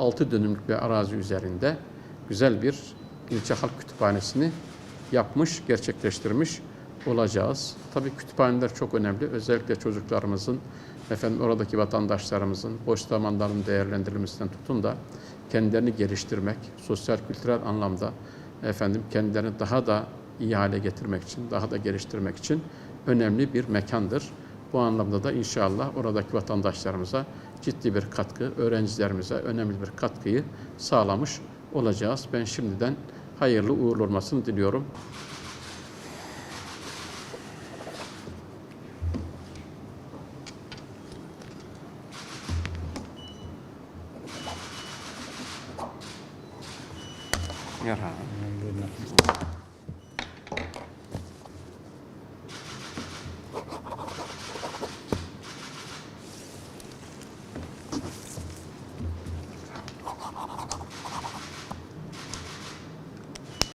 6 dönümlük bir arazi üzerinde güzel bir ilçe halk kütüphanesini yapmış, gerçekleştirmiş olacağız. Tabii kütüphaneler çok önemli. Özellikle çocuklarımızın, efendim oradaki vatandaşlarımızın boş zamanlarının değerlendirilmesinden tutun da kendilerini geliştirmek, sosyal kültürel anlamda efendim kendilerini daha da iyi hale getirmek için, daha da geliştirmek için önemli bir mekandır. Bu anlamda da inşallah oradaki vatandaşlarımıza ciddi bir katkı, öğrencilerimize önemli bir katkıyı sağlamış olacağız. Ben şimdiden hayırlı uğurlu olmasını diliyorum. Merhaba.